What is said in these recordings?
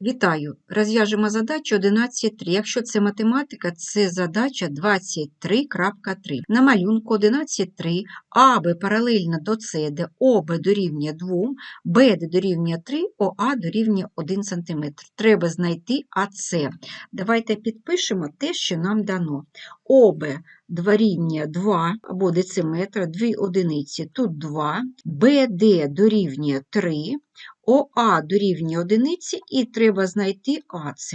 Вітаю! Розв'яжемо задачу 11.3. Якщо це математика, це задача 23.3. На малюнку 11.3 АБ паралельно до С, де ОБ дорівнює 2, БД дорівнює 3, ОА дорівнює 1 см. Треба знайти АС. Давайте підпишемо те, що нам дано. ОБ дорівнює 2 або дециметра, 2 одиниці, тут 2, БД дорівнює 3, ОА дорівнює одиниці і треба знайти АЦ.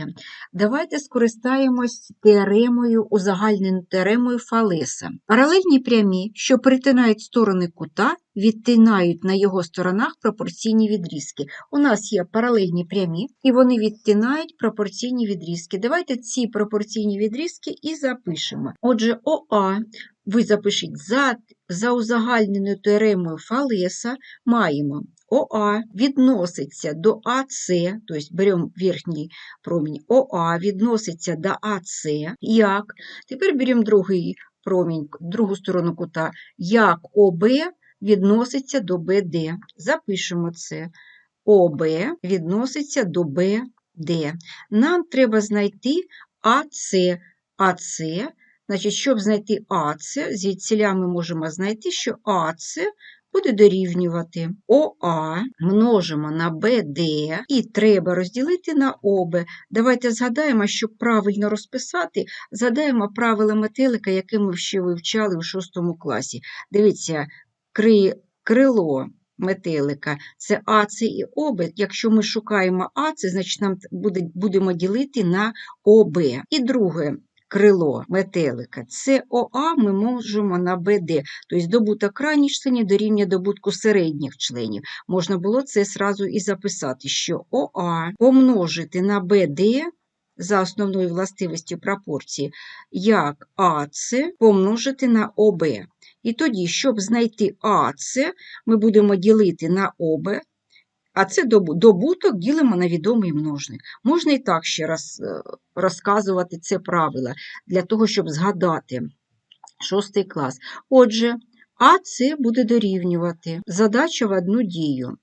Давайте скористаємось теоремою, узагальненою теоремою Фалеса. Паралельні прямі, що перетинають сторони кута, відтинають на його сторонах пропорційні відрізки. У нас є паралельні прямі, і вони відтинають пропорційні відрізки. Давайте ці пропорційні відрізки і запишемо. Отже, ОА, ви запишіть за, за узагальненою теоремою Фалеса, маємо ОА відноситься до АС, тобто беремо верхній промінь, ОА відноситься до АС, як, тепер беремо другий промінь, другу сторону кута, як ОБ відноситься до БД. Запишемо це. ОБ відноситься до БД. Нам треба знайти АС. АС, значить, щоб знайти АС, звідсіля ми можемо знайти, що АС буде дорівнювати ОА множимо на БД і треба розділити на ОБ. Давайте згадаємо, щоб правильно розписати, згадаємо правила метелика, яке ми ще вивчали у 6 класі. Дивіться, крило метелика це АЦ і ОБ. Якщо ми шукаємо АЦ, значить нам буде, будемо ділити на ОБ. І друге, крило метелика. Це ОА ми можемо на БД, тобто добуток крайніх членів дорівнює добутку середніх членів. Можна було це сразу і записати, що ОА помножити на БД за основною властивістю пропорції, як АЦ помножити на ОБ. І тоді, щоб знайти АЦ, ми будемо ділити на ОБ, а це добуток ділимо на відомий множник. Можна і так ще раз е, розказувати це правило, для того, щоб згадати шостий клас. Отже, АЦ буде дорівнювати задача в одну дію.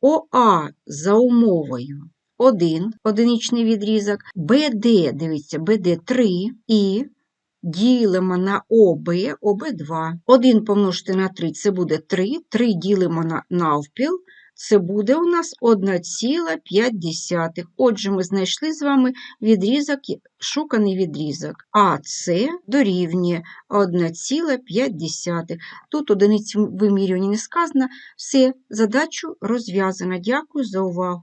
ОА за умовою 1, одиничний відрізок, БД, дивіться, БД 3 і ділимо на ОБ, ОБ2. 1 помножити на 3 це буде 3, 3 ділимо на навпіл, це буде у нас 1,5. Отже, ми знайшли з вами відрізок, шуканий відрізок. А це дорівнює 1,5. Тут одиниці вимірювання не сказано. Все, задачу розв'язано. Дякую за увагу.